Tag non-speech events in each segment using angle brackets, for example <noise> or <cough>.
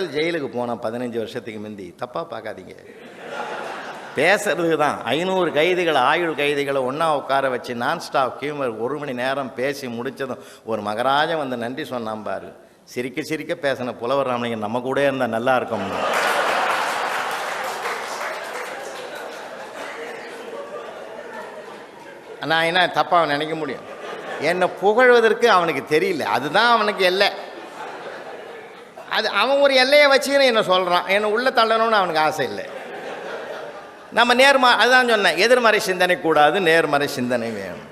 ஜெயிலுக்கு போனான் பதினஞ்சு வருஷத்துக்கு முந்தி தப்பாக பார்க்காதீங்க. பேசுறதுக்கு தான் ஐநூறு கைதிகளை ஆயுள் கைதிகளை ஒன்றா உட்கார வச்சு நான் ஸ்டாப் கியூமர் ஒரு மணி நேரம் பேசி முடிச்சதும் ஒரு மகராஜன் வந்து நன்றி சொன்னான் பாரு. சிரிக்க சிரிக்க பேசின புலவர் ராமலிங்கம் நம்ம கூட இருந்தால் நல்லா இருக்கும்னு நான் என்ன தப்பாக நினைக்க முடியும்? என்னை புகழ்வதற்கு அவனுக்கு தெரியல. அதுதான் அவனுக்கு எல்லை. அது அவன் ஒரு எல்லையை வச்சுன்னு என்ன சொல்கிறான் என்னை உள்ளே தள்ளணும்னு அவனுக்கு ஆசை இல்லை. நம்ம நேர்மா அதுதான் சொன்னேன். எதிர்மறை சிந்தனை கூடாது நேர்மறை சிந்தனை வேணும்.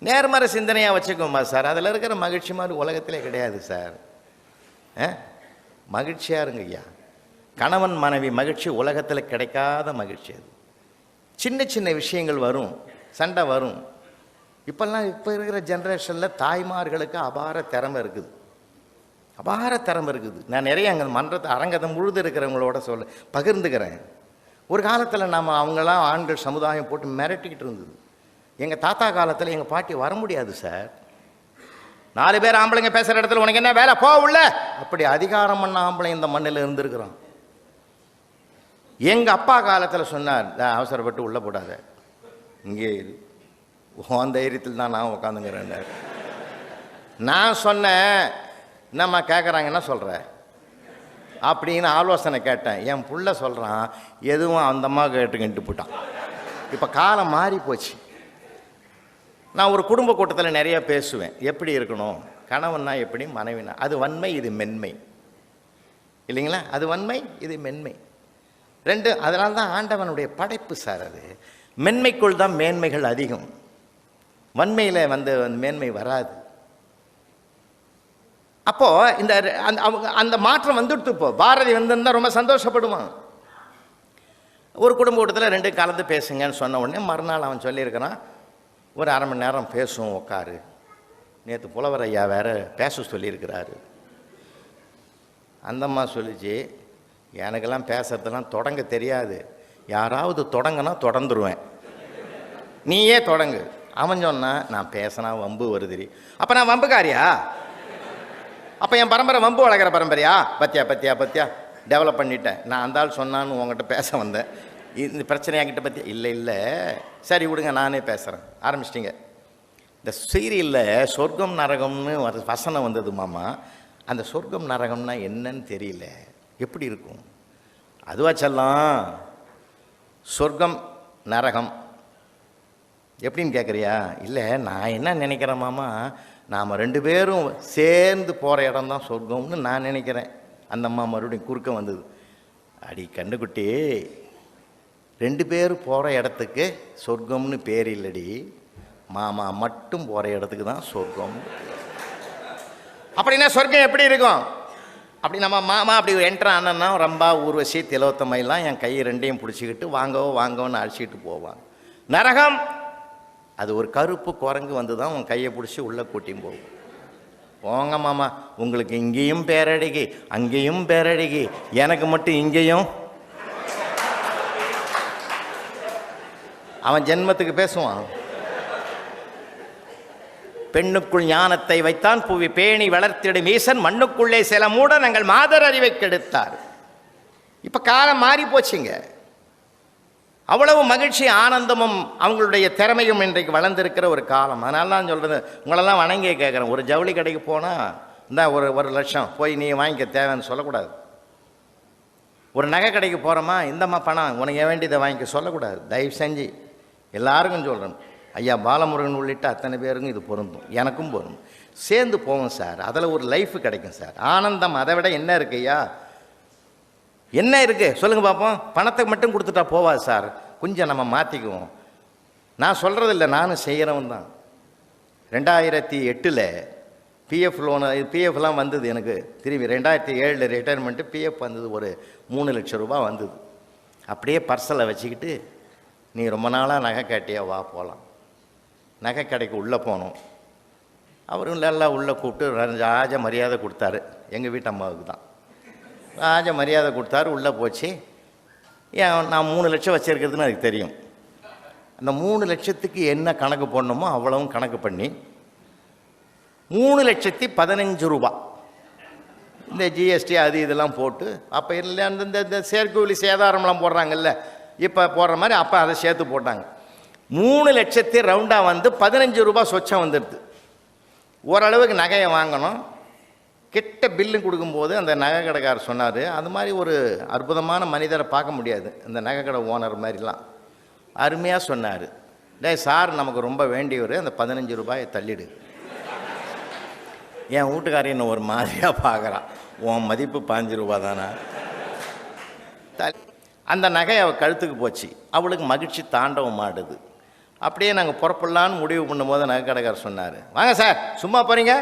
நேர்மறை சிந்தனையாக வச்சுக்கோமா சார். அதில் இருக்கிற மகிழ்ச்சி மாதிரி உலகத்திலே கிடையாது சார். ஆ? மகிழ்ச்சியாக இருங்க ஐயா. கணவன் மனைவி மகிழ்ச்சி உலகத்தில் கிடைக்காத மகிழ்ச்சி அது. சின்ன சின்ன விஷயங்கள் வரும். சண்டை வரும். இப்போல்லாம் இப்போ இருக்கிற ஜென்ரேஷனில் தாய்மார்களுக்கு அபார திறமை இருக்குது. அபார திறமை இருக்குது. நான் நிறைய அங்கே மன்றத்தை அரங்கத்தை முழுது இருக்கிறவங்களோட சொல்ல பகிர்ந்துக்கிறேன். ஒரு காலத்தில் நம்ம அவங்களாம் ஆண்கள் சமுதாயம் போட்டு மிரட்டிக்கிட்டு இருந்தது. எங்கள் தாத்தா காலத்தில் எங்கள் பாட்டி வர முடியாது சார். நாலு பேர் ஆம்பளைங்க பேசுகிற இடத்துல உனக்கு என்ன வேலை? போ உள்ள. அப்படி அதிகாரம் பண்ண ஆம்பளை இந்த மண்ணில் இருந்திருக்கிறான். எங்கள் அப்பா காலத்தில் சொன்னார் அவசரப்பட்டு உள்ளே போடாத. இங்கே இரு. உன் தைரியத்தில் தான் நான் உட்காந்துங்கிறேன் நான் சொன்னேன் என்னம்மா கேட்குறாங்கன்னா சொல்கிற அப்படின்னு ஆலோசனை கேட்டேன். என் புள்ள சொல்கிறான் எதுவும் அந்தம்மா கேட்டுக்கிட்டு போட்டான் இப்போ காலம் மாறி போச்சு நான் ஒரு குடும்ப கூட்டத்தில் நிறைய பேசுவேன். எப்படி இருக்கணும்? கணவன்னா எப்படி? மனைவினா அது வன்மை இது மென்மை. இல்லைங்களா? அது வன்மை இது மென்மை. ரெண்டு அதனால தான் ஆண்டவனுடைய படைப்பு சார் அது. மென்மைக்குள் தான் மேன்மைகள் அதிகம். வன்மையில் வந்து மேன்மை வராது. அப்போது இந்த அந்த அவங்க அந்த மாற்றம் வந்துடுத்து இப்போ. பாரதி வந்திருந்தா ரொம்ப சந்தோஷப்படுவான். ஒரு குடும்ப கூட்டத்தில் ரெண்டு கலந்து பேசுங்கன்னு சொன்ன உடனே மறுநாள் அவன் சொல்லியிருக்கிறான் ஒரு அரை மணி நேரம் பேசுவோம் உட்காரு நேற்று புலவர் ஐயா வேறு பேச சொல்லியிருக்கிறாரு. அந்தம்மா சொல்லிச்சு எனக்கெல்லாம் பேசுறதெல்லாம் தொடங்க தெரியாது. யாராவது தொடங்கினா தொடர்ந்துருவேன். நீயே தொடங்கு. அவன் சொன்னான் நான் பேசினா வம்பு வருதுரி அப்போ நான் வம்புக்காரியா? அப்போ என் பரம்பரை வம்பு வளர்க்குற பரம்பரையா? பத்தியா பத்தியா பத்தியா? டெவலப் பண்ணிட்டேன். நான் அந்த ஆள் சொன்னான்னு உங்ககிட்ட பேச வந்தேன். இந்த பிரச்சனை என்கிட்ட பற்றி இல்லை இல்லை. சரி விடுங்க நானே பேசுகிறேன் ஆரம்பிச்சிட்டிங்க. இந்த சீரியலில் சொர்க்கம் நரகம்னு ஒரு வசனம் வந்தது மாமா. அந்த சொர்க்கம் நரகம்னா என்னன்னு தெரியல. எப்படி இருக்கும்? அதுவா செல்லாம்? சொர்க்கம் நரகம். எப்படின்னு கேட்குறியா இல்லை நான் என்ன நினைக்கிறேன் மாமா? நாம் ரெண்டு பேரும் சேர்ந்து போகிற இடம் தான் சொர்க்கம்னு நான் நினைக்கிறேன். அந்த அம்மா மறுபடியும் குறுக்க வந்தது. அடி கண்டுக்குட்டி ரெண்டு பேர் போகிற இடத்துக்கு சொர்க்கம்னு பேர் இல்லடி. மாமா மட்டும் போகிற இடத்துக்கு தான் சொர்க்கம். அப்படின்னா சொர்க்கம் எப்படி இருக்கும்? அப்படி நம்ம மாமா அப்படி என்ட்ரு ஆனோன்னா ரம்பா ஊர்வசி திலோத்தமையெல்லாம் என் கை ரெண்டையும் பிடிச்சிக்கிட்டு வாங்கவோ வாங்கவோன்னு அழைச்சிக்கிட்டு போவாங்க. நரகம் அது ஒரு கருப்பு குரங்கு வந்து தான் உன் கையை பிடிச்சி உள்ளே கூட்டியும் போகும். போங்க மாமா உங்களுக்கு இங்கேயும் பேரடிகி அங்கேயும் பேரடிகி எனக்கு மட்டும் இங்கேயும். அவன் ஜென்மத்துக்கு பேசுவான். பெண்ணுக்குள் ஞானத்தை வைத்தான் புவி பேணி வளர்த்திடும் ஈசன் மண்ணுக்குள்ளே சில மூட நாங்கள் மாதர் அறிவை கெடுத்தார். இப்போ காலம் மாறி போச்சுங்க அவ்வளவு மகிழ்ச்சி ஆனந்தமும் அவங்களுடைய திறமையும் இன்றைக்கு வளர்ந்துருக்கிற ஒரு காலம். அதனால தான் சொல்கிறது உங்களெல்லாம் வணங்கி கேட்குறேன். ஒரு ஜவுளி கடைக்கு போனால் இந்தா ஒரு ஒரு லட்சம் போய் நீ வாங்கிக்க தேவைன்னு சொல்லக்கூடாது. ஒரு நகை கடைக்கு போகிறோமா இந்தம்மா பணம் உனக்கு வேண்டியதை வாங்கிக்க சொல்லக்கூடாது. தயவு செஞ்சு எல்லாருக்கும் சொல்கிறேன் ஐயா பாலமுருகன் உள்ளிட்ட அத்தனை பேருக்கும் இது பொருந்தும். எனக்கும் பொருந்தும். சேர்ந்து போவோம் சார். அதில் ஒரு லைஃப் கிடைக்கும் சார். ஆனந்தம் அதை விட என்ன இருக்குய்யா என்ன இருக்கு? சொல்லுங்க பார்ப்போம் பணத்தை மட்டும் கொடுத்துட்டா போவாது சார். கொஞ்சம் நம்ம மாற்றிக்குவோம் நான் சொல்கிறது இல்லை நானும் செய்கிறவன் தான். ரெண்டாயிரத்தி எட்டில் பிஎஃப் லோனு பிஎஃப்லாம் வந்தது எனக்கு. திரும்பி ரெண்டாயிரத்தி ஏழில் ரிட்டையர்மெண்ட்டு பிஎஃப் வந்தது ஒரு மூணு லட்சம் ரூபாய் வந்தது. அப்படியே பர்சலை வச்சுக்கிட்டு நீ ரொம்ப நாளாக நகை கேட்டியா? வா போகலாம் நகை கடைக்கு உள்ளே போனோம். அவரும் எல்லாம் உள்ளே கூப்பிட்டு ராஜ மரியாதை கொடுத்தாரு. எங்கள் வீட்டு அம்மாவுக்கு தான். ராஜ மரியாதை கொடுத்தாரு உள்ளே போச்சு. ஏன் நான் மூணு லட்சம் வச்சுருக்கிறதுன்னு அதுக்கு தெரியும். அந்த மூணு லட்சத்துக்கு என்ன கணக்கு போடணுமோ அவ்வளவும் கணக்கு பண்ணி மூணு லட்சத்தி பதினஞ்சு ரூபா. இந்த ஜிஎஸ்டி அது இதெல்லாம் போட்டு அப்போ இல்லை அந்த இந்த- இந்த செயற்கூலி சேதாரம்லாம் போடுறாங்கல்ல இப்போ போடுற மாதிரி அப்போ அதை சேர்த்து போட்டாங்க. மூணு லட்சத்தி ரவுண்டாக வந்து பதினஞ்சு ரூபா சொச்சம் வந்துடுது. ஓரளவுக்கு நகையை வாங்கணும். கிட்ட பில்லு கொடுக்கும்போது அந்த நகை கடைக்காரர் சொன்னார் அது மாதிரி ஒரு அற்புதமான மனிதரை பார்க்க முடியாது இந்த நகை கடை ஓனர் மாதிரிலாம். அருமையாக சொன்னார். டே சார் நமக்கு ரொம்ப வேண்டியவர் அந்த பதினஞ்சு ரூபாயை தள்ளிடு. என் வீட்டுக்காரி என்ன ஒரு மாதிரியாக பார்க்குறான். உன் மதிப்பு பாஞ்சு ரூபா தானே? த- அந்த நகை அவள் கழுத்துக்கு போச்சு. அவளுக்கு மகிழ்ச்சி தாண்டவம் ஆடுது. அப்படியே நாங்கள் புறப்படலான்னு முடிவு பண்ணும்போது நகை கடைக்காரர் சொன்னார். வாங்க சார் சும்மா போகிறீங்க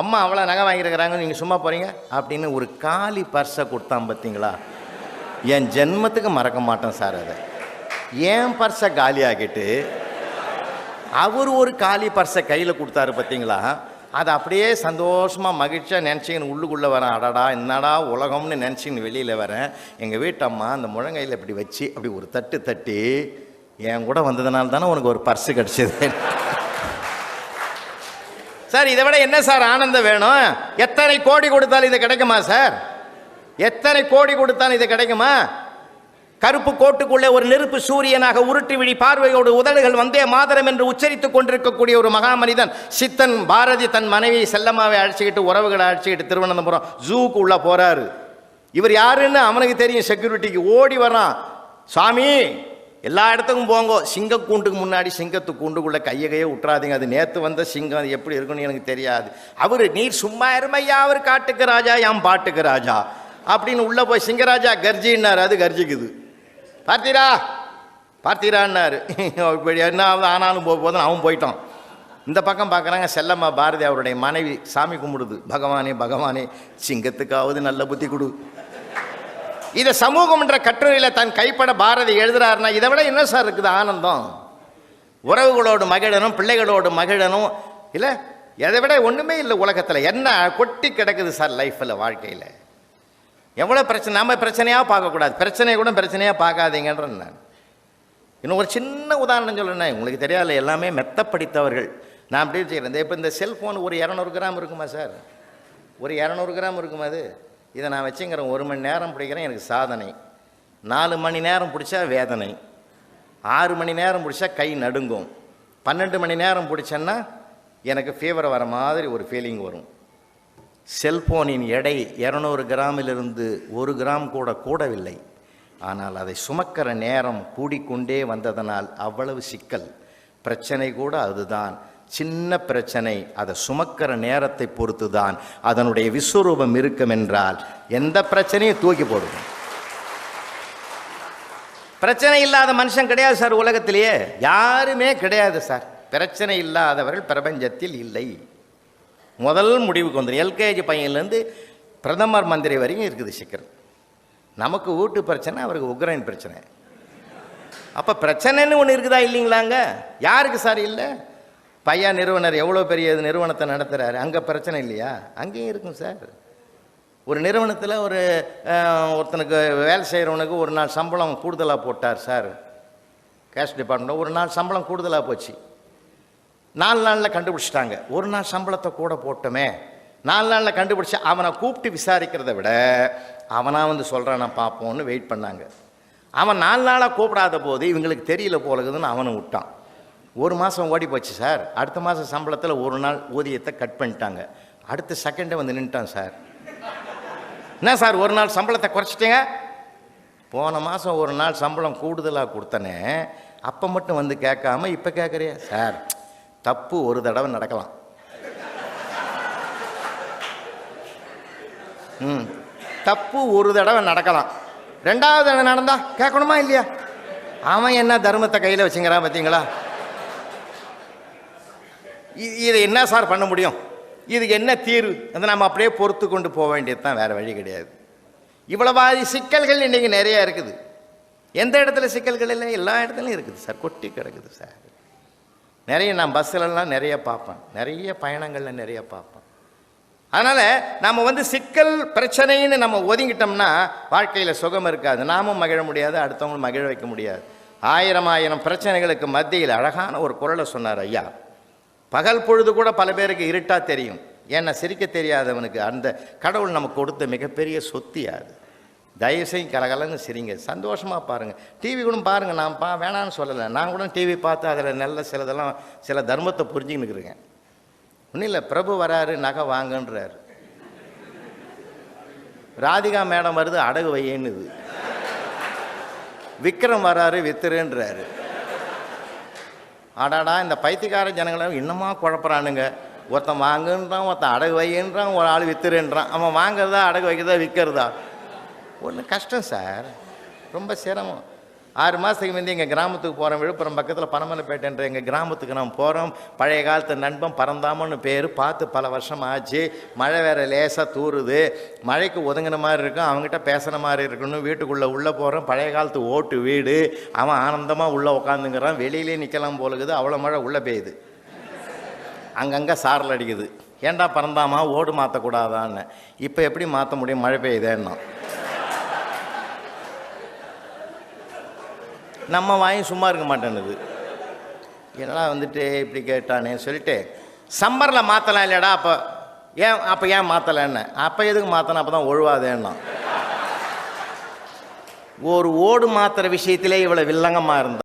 அம்மா அவ்வளோ நகை வாங்கியிருக்கிறாங்க நீங்கள் சும்மா போகிறீங்க அப்படின்னு ஒரு காலி பர்ஸை கொடுத்தான் பார்த்தீங்களா என் ஜென்மத்துக்கு மறக்க மாட்டேன் சார் அதை. ஏன் பர்ஸை காலியாகிட்டு அவர் ஒரு காலி பர்ஸை கையில் கொடுத்தாரு பார்த்தீங்களா அதை அப்படியே சந்தோஷமாக மகிழ்ச்சியாக நினச்சிக்கின்னு உள்ளுக்குள்ளே வரேன். அடடா என்னடா உலகம்னு நினச்சிக்கின்னு வெளியில் வரேன். எங்கள் வீட்டு அம்மா அந்த முழங்கையில் இப்படி வச்சு அப்படி ஒரு தட்டு தட்டி என் கூட வந்ததுனால தானே உனக்கு ஒரு பர்ஸு கிடச்சிது? சார் இதை விட என்ன சார் ஆனந்தம் வேணும்? எத்தனை கோடி கொடுத்தாலும் இது கிடைக்குமா சார்? எத்தனை கோடி கொடுத்தாலும் இது கிடைக்குமா? கருப்பு கோட்டுக்குள்ளே ஒரு நெருப்பு சூரியனாக உருட்டி விழி பார்வையோடு உதடுகள் வந்தே மாதரம் என்று உச்சரித்துக் கொண்டிருக்கக்கூடிய ஒரு மகா மனிதன் சித்தன் பாரதி தன் மனைவி செல்லம்மாவை அழைச்சிக்கிட்டு உறவுகளை அழைச்சிக்கிட்டு திருவனந்தபுரம் ஜூக்கு உள்ள போறாரு. இவர் யாருன்னு அவனுக்கு தெரியும் செக்யூரிட்டிக்கு ஓடி வரான் சாமி எல்லா இடத்துக்கும் போங்கோ. சிங்க கூண்டுக்கு முன்னாடி சிங்கத்து கூண்டுக்குள்ளே கையை கையை விட்டுறாதீங்க அது நேற்று வந்த சிங்கம் அது எப்படி இருக்குன்னு எனக்கு தெரியாது. அவர் நீர் சும்மா இருமையா அவர் காட்டுக்கு ராஜா என் பாட்டுக்கு ராஜா? அப்படின்னு உள்ளே போய் சிங்கராஜா கர்ஜின்னார். அது கர்ஜிக்குது. பார்த்தீரா பார்த்தீரான்னாரு. <laughs> இப்படி என்ன ஆகுது? ஆனாலும் போக போதும் அவன் போயிட்டான். இந்த பக்கம் பார்க்குறாங்க செல்லம்மா பாரதி அவருடைய மனைவி. சாமி கும்பிடுது. பகவானே பகவானே சிங்கத்துக்காவது நல்ல புத்தி கொடு. இதை சமூகம் என்ற கட்டுரையில் தன் கைப்பட பாரதி எழுதுறாருன்னா இதை விட என்ன சார் இருக்குது ஆனந்தம்? உறவுகளோடு மகிழனும் பிள்ளைகளோடு மகிழனும் இல்லை? எதை விட ஒன்றுமே இல்லை உலகத்தில். என்ன கொட்டி கிடக்குது சார் லைஃப்பில் வாழ்க்கையில்? எவ்வளோ பிரச்சனை? நம்ம பிரச்சனையாக பார்க்கக்கூடாது. பிரச்சனையை கூட பிரச்சனையாக பார்க்காதீங்கன்ற நான். இன்னும் ஒரு சின்ன உதாரணம் சொல்கிறேன் உங்களுக்கு தெரியாது எல்லாமே மெத்த படித்தவர்கள் நான் அப்படியே செய்கிறேன் இப்போ இந்த செல்ஃபோன் ஒரு இரநூறு கிராம் இருக்குமா சார்? ஒரு இரநூறு கிராம் இருக்குமா அது? இதை நான் வச்சுங்கிறேன் ஒரு மணி நேரம் பிடிக்கிறேன் எனக்கு சாதனை. நாலு மணி நேரம் பிடிச்சா வேதனை. ஆறு மணி நேரம் பிடிச்சா கை நடுங்கும். பன்னெண்டு மணி நேரம் பிடிச்சேன்னா எனக்கு ஃபீவர் வர மாதிரி ஒரு ஃபீலிங் வரும். செல்போனின் எடை இரநூறு கிராமிலிருந்து ஒரு கிராம் கூட கூடவில்லை. ஆனால் அதை சுமக்கிற நேரம் கூடிக்கொண்டே வந்ததனால் அவ்வளவு சிக்கல். பிரச்சனை கூட அதுதான். சின்ன பிரச்சனை அதை சுமக்கிற நேரத்தை பொறுத்து தான் அதனுடைய விஸ்வரூபம் இருக்கும் என்றால் எந்த பிரச்சனையும் தூக்கி போடுவோம் பிரச்சனை இல்லாத மனுஷன் கிடையாது சார் உலகத்திலேயே. யாருமே கிடையாது சார். பிரச்சனை இல்லாதவர்கள் பிரபஞ்சத்தில் இல்லை. முதல் முடிவுக்கு வந்துடும் எல்கேஜி பையன்லேருந்து பிரதமர் மந்திரி வரைக்கும் இருக்குது சிக்கல். நமக்கு வீட்டு பிரச்சனை அவருக்கு உக்ரைன் பிரச்சனை. அப்போ பிரச்சனைன்னு ஒன்று இருக்குதா இல்லைங்களாங்க? யாருக்கு சார் இல்லை? பையா நிறுவனர் எவ்வளோ பெரிய நிறுவனத்தை நடத்துகிறாரு அங்கே பிரச்சனை இல்லையா? அங்கேயும் இருக்கும் சார். ஒரு நிறுவனத்தில் ஒரு ஒருத்தனுக்கு வேலை செய்கிறவனுக்கு ஒரு நாள் சம்பளம் கூடுதலாக போட்டார் சார். கேஷ் டிபார்ட்மெண்ட் ஒரு நாள் சம்பளம் கூடுதலாக போச்சு. நாலு நாளில் கண்டுபிடிச்சிட்டாங்க. ஒரு நாள் சம்பளத்தை கூட போட்டோமே. நாலு நாளில் கண்டுபிடிச்சி அவனை கூப்பிட்டு விசாரிக்கிறத விட அவனாக வந்து சொல்கிறான் நான் பார்ப்போன்னு வெயிட் பண்ணாங்க. அவன் நாலு நாளாக கூப்பிடாத போது இவங்களுக்கு தெரியல போலகுதுன்னு அவனை விட்டான். ஒரு மாதம் ஓடி போச்சு சார். அடுத்த மாதம் சம்பளத்தில் ஒரு நாள் ஊதியத்தை கட் பண்ணிட்டாங்க. அடுத்த செகண்டே வந்து நின்ட்டான் சார். என்ன சார் ஒரு நாள் சம்பளத்தை குறைச்சிட்டீங்க? போன மாதம் ஒரு நாள் சம்பளம் கூடுதலாக கொடுத்தனே அப்போ மட்டும் வந்து கேட்காம இப்போ கேட்குறியா சார் தப்பு ஒரு தடவை நடக்கலாம். ம் தப்பு ஒரு தடவை நடக்கலாம். ரெண்டாவது தடவை நடந்தா கேட்கணுமா இல்லையா? அவன் என்ன தர்மத்தை கையில் வச்சுங்கிறான் பார்த்தீங்களா இதை என்ன சார் பண்ண முடியும்? இதுக்கு என்ன தீர்வு? அதை நம்ம அப்படியே பொறுத்து கொண்டு போக வேண்டியது தான் வேறு வழி கிடையாது. இவ்வளவாதி சிக்கல்கள் இன்றைக்கி நிறையா இருக்குது. எந்த இடத்துல சிக்கல்கள் இல்லை? எல்லா இடத்துலையும் இருக்குது சார். கொட்டி கிடக்குது சார். நிறைய நான் பஸ்ஸிலலாம் நிறைய பார்ப்பேன். நிறைய பயணங்களில் நிறைய பார்ப்பேன். அதனால் நம்ம வந்து சிக்கல் பிரச்சனைன்னு நம்ம ஒதுங்கிட்டோம்னா வாழ்க்கையில் சுகம் இருக்காது. நாமும் மகிழ முடியாது அடுத்தவங்களும் மகிழ வைக்க முடியாது. ஆயிரம் ஆயிரம் பிரச்சனைகளுக்கு மத்தியில் அழகான ஒரு குரலை சொன்னார் ஐயா. பகல் பொழுது கூட பல பேருக்கு இருட்டாக தெரியும். ஏன்னா சிரிக்க தெரியாதவனுக்கு அந்த கடவுள் நமக்கு கொடுத்த மிகப்பெரிய சொத்தியா அது. தயவுசெய்து கலகலன்னு சிரிங்க. சந்தோஷமாக பாருங்கள் டிவி கூட பாருங்கள் நான் பா வேணான்னு சொல்லலை. நான் கூட டிவி பார்த்து அதில் நல்ல சிலதெல்லாம் சில தர்மத்தை புரிஞ்சுக்கின்னு இருக்கேன் ஒன்றும் இல்லை. பிரபு வராரு நகை வாங்கன்றாரு. ராதிகா மேடம் வருது அடகு வையன்னுது விக்ரம் வராரு வித்துருன்றாரு அடாடா இந்த பைத்தியக்கார ஜனங்களை இன்னமா குழப்பறானுங்க. ஒருத்தன் வாங்குன்றான் ஒருத்தன் அடகு வைன்றான் ஒரு ஆள் விற்றுருன்றான் அவன் வாங்குறதா அடகு வைக்கிறதா விற்கிறதா ஒன்று கஷ்டம் சார். ரொம்ப சிரமம். ஆறு மாதத்துக்கு முந்தைய எங்கள் கிராமத்துக்கு போகிறோம் விழுப்புரம் பக்கத்தில் பனமலைப்பேட்டைன்ற எங்கள் கிராமத்துக்கு நான் போகிறோம் பழைய காலத்து நண்பன் பறந்தாமன்னு பேர். பார்த்து பல வருஷம் ஆச்சு. மழை வேறு லேசாக தூறுது மழைக்கு ஒதுங்கின மாதிரி இருக்கும். அவங்ககிட்ட பேசுன மாதிரி இருக்கணும். வீட்டுக்குள்ளே உள்ளே போகிறோம் பழைய காலத்து ஓட்டு வீடு. அவன் ஆனந்தமாக உள்ளே உட்காந்துங்கிறான் வெளியிலே நிற்கலாம் போலுக்குது. அவ்வளோ மழை உள்ளே பெய்யுது. அங்கங்கே சாரல் அடிக்குது. ஏன்டா பறந்தாமா ஓடு மாற்றக்கூடாதான்னு இப்போ எப்படி மாற்ற முடியும்? மழை பெய்யுதேன்னா. நம்ம வாயும் சும்மா இருக்க மாட்டேன்னுது. என்னடா வந்துட்டு இப்படி கேட்டானே சொல்லிட்டு சம்மரில் மாற்றலாம் இல்லையாடா அப்போ ஏன் அப்போ ஏன் மாற்றலைன்னு அப்போ எதுக்கு மாற்றணும் அப்போ தான் ஒழுவாதேன்னா. ஒரு ஓடு மாத்திர விஷயத்திலே இவ்வளோ வில்லங்கமாக இருந்தா